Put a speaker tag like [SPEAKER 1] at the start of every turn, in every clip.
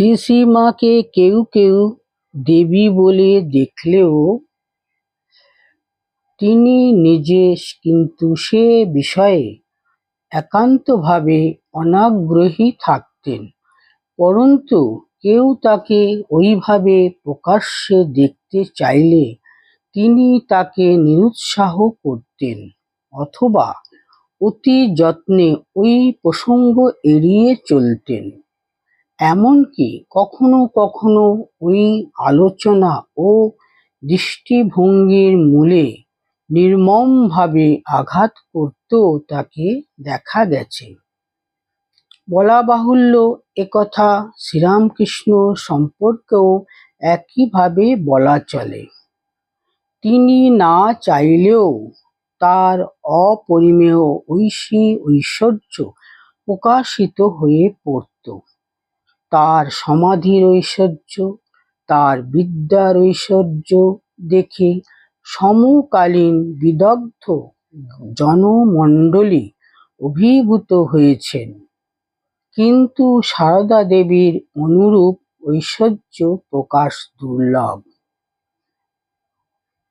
[SPEAKER 1] শ্রীশ্রীমাকে কেউ কেউ দেবী বলে দেখলেও তিনি নিজে কিন্তু সে বিষয়ে একান্তভাবে অনাগ্রহী থাকতেন, পরন্তু কেউ তাকে ওইভাবে প্রকাশ্যে দেখতে চাইলে তিনি তাকে নিরুৎসাহ করতেন অথবা অতি যত্নে ওই প্রসঙ্গ এড়িয়ে চলতেন। এমনকি কখনো কখনো ওই আলোচনা ও দৃষ্টিভঙ্গির মূলে নির্মমভাবে আঘাত করতেও তাকে দেখা গেছে। বলা বাহুল্য একথা শ্রীরামকৃষ্ণ সম্পর্কেও একইভাবে বলা চলে। তিনি না চাইলেও তার অপরিমেয় ঐশী ঐশ্বর্য প্রকাশিত হয়ে পড়ত। তার সমাধির ঐশ্বর্য, তার বিদ্যার ঐশ্বর্য দেখে সমকালীন বিদগ্ধ জনমণ্ডলী অভিভূত হয়েছেন। কিন্তু সারদা দেবীর অনুরূপ ঐশ্বর্য প্রকাশ দুর্লভ।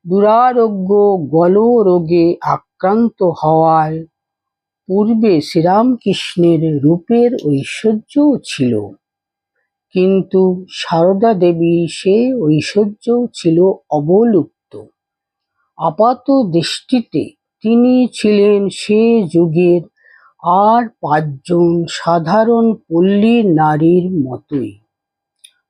[SPEAKER 1] দুরারোগ্য গলরোগে আক্রান্ত হওয়ায় পূর্বে শ্রীরামকৃষ্ণের রূপের ঐশ্বর্যও ছিল। কিন্তু সারদা দেবীর সে ঐশ্বর্য ছিল অবলুপ্ত। আপাত দৃষ্টিতে তিনি ছিলেন সে যুগের আর পাঁচজন সাধারণ পল্লী নারীর মতোই।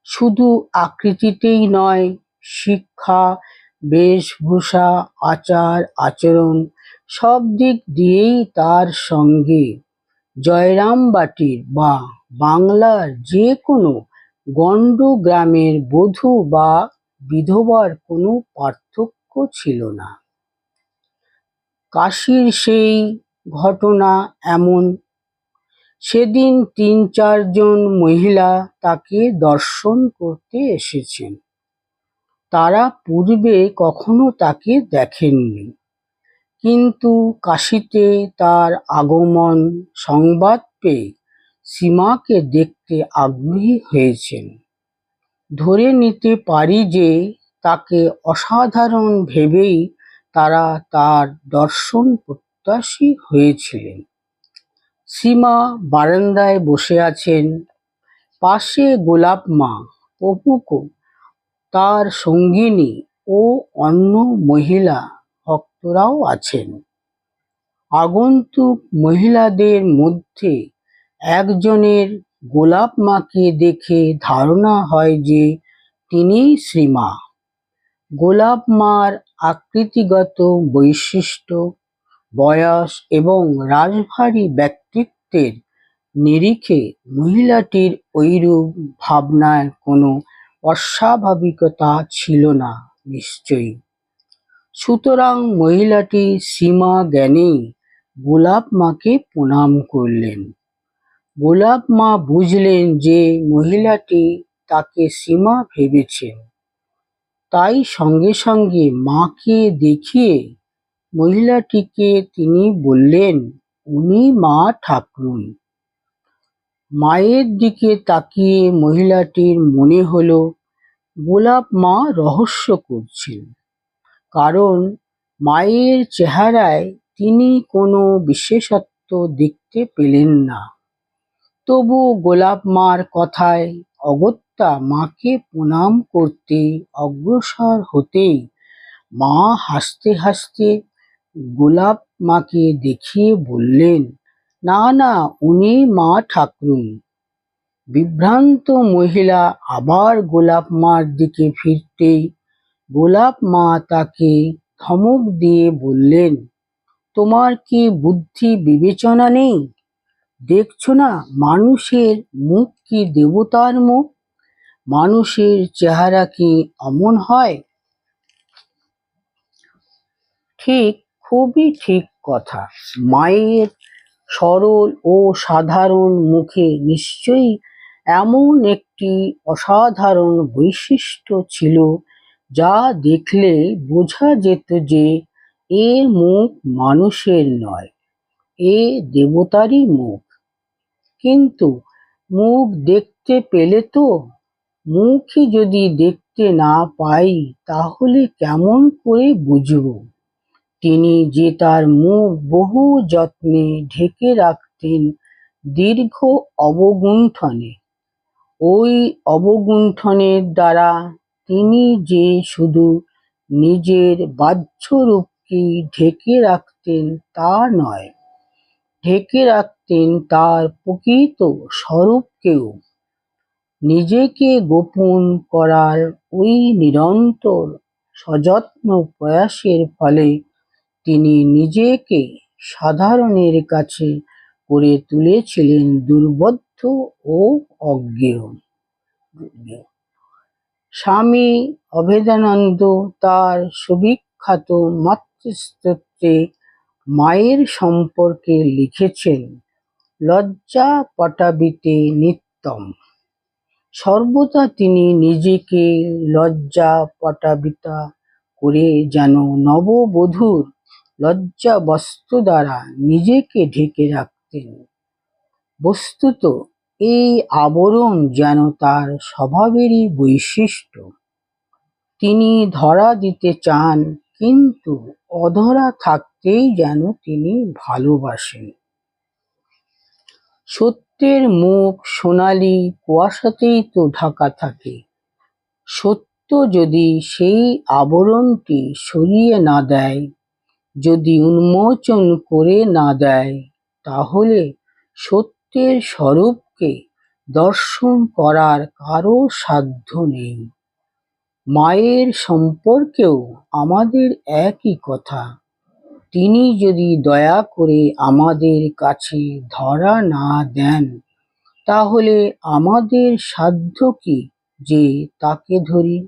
[SPEAKER 1] শুধু আকৃতিতেই নয়, শিক্ষা, বেশভূষা, আচার, আচরণ সব দিক দিয়েই তার সঙ্গে জয়রামবাটির বা বাংলার যে কোনো গণ্ড গ্রামের বধূ বা বিধবার কোনো পার্থক্য ছিল না। কাশীর সেই ঘটনা এমন, সেদিন তিন চারজন মহিলা তাকে দর্শন করতে এসেছেন। তারা পূর্বে কখনো তাকে দেখেননি, কিন্তু কাশীতে তার আগমন সংবাদ পেয়ে সীমাকে দেখতে আগ্রহী হয়েছেন। ধরে নিতে পারি যে তাকে অসাধারণ ভেবেই তারা তার দর্শন প্রত্যাশী হয়েছিলেন। সীমা বারান্দায় বসে আছেন। পাশে গোলাপ মা প্রমুখ তার সঙ্গিনী ও অন্য মহিলা ভক্তরাও আছেন। আগন্তুক মহিলাদের মধ্যে একজনের গোলাপ মাকে দেখে ধারণা হয় যে তিনি শ্রীমা। গোলাপ মার আকৃতিগত বৈশিষ্ট্য, বয়স এবং রাজভারী ব্যক্তিত্বের নিরিখে মহিলাটির ঐরূপ ভাবনায় কোনো অস্বাভাবিকতা ছিল না নিশ্চয়ই। সুতরাং মহিলাটি সীমা জ্ঞানেই গোলাপ মাকে প্রণাম করলেন। গোলাপ মা বুঝলেন যে মহিলাটি তাকে সীমা ভেবেছেন তাই সঙ্গে সঙ্গে মাকে দেখিয়ে মহিলাটিকে তিনি বললেন, উনি মা ঠাকরুন মায়ের দিকে তাকিয়ে মহিলাটির মনে হলো, গোলাপ মা রহস্য করছেন। কারণ মায়ের চেহারায় তিনি কোনো বিশেষত্ব দেখতে পেলেন না। তবু গোলাপ মার কথায় অগত্যা মাকে প্রণাম করতে অগ্রসর হতেই মা হাসতে হাসতে গোলাপ মাকে দেখিয়ে বললেন, না না, উনি মা ঠাকরুন। বিভ্রান্ত মহিলা আবার গোলাপ মার দিকে ফিরতেই গোলাপ মা তাকে ধমক দিয়ে বললেন, তোমার কি বুদ্ধি বিবেচনা নেই? দেখছ না মানুষের মুখ কি দেবতার মুখ? মানুষের চেহারা কি অমন হয়? ঠিক, খুবই ঠিক কথা। মায়ের সরল ও সাধারণ মুখে নিশ্চয়ই এমন একটি অসাধারণ বৈশিষ্ট্য ছিল যা দেখলে বোঝা যেত যে এ মুখ মানুষের নয়, এ দেবতারই মুখ। কিন্তু মুখ দেখতে পেলে তো? মুখই যদি দেখতে না পাই, তাহলে কেমন করে বুঝব? তিনি যে তার মুখ বহু যত্নে ঢেকে রাখতেন দীর্ঘ অবগুণ্ঠনে। ওই অবগুণ্ঠনের দ্বারা তিনি যে শুধু নিজের বাহ্য রূপকেই ঢেকে রাখতেন তা নয় ঢেকে রাখতেন তার প্রকৃত স্বরূপকেও। নিজেকে গোপন করার ওই নিরন্তর সযত্ন প্রয়াসের ফলে তিনি নিজেকে সাধারণের কাছে করে তুলেছিলেন দুর্বোধ্য ও অজ্ঞেয়। স্বামী অভেদানন্দ তার সুবিখ্যাত মাতৃস্তোত্রে মায়ের সম্পর্কে লিখেছেন, লজ্জা পটাবিতে নিত্যম। সর্বদা তিনি নিজেকে লজ্জা পটাবিতা করে যেন নববধূর লজ্জা বস্ত্র দ্বারা নিজেকে ঢেকে রাখতেন। বস্তুত এই আবরণ যেন তার স্বভাবেরই বৈশিষ্ট্য। তিনি ধরা দিতে চান কিন্তু অধরা থাকতেই যেন তিনি ভালোবাসেন। সত্যের মুখ সোনালি কুয়াশাতেই তো ঢাকা থাকে। সত্য যদি সেই আবরণটি সরিয়ে না দেয়, যদি উন্মোচন করে না দেয়, তাহলে সত্যের স্বরূপকে দর্শন করার কারও সাধ্য নেই। মায়ের সম্পর্কেও আমাদের একই কথা। তিনি যদি দয়া করে আমাদের কাছে ধরা না দেন, তাহলে আমাদের সাধ্য কি যে তাকে ধরি?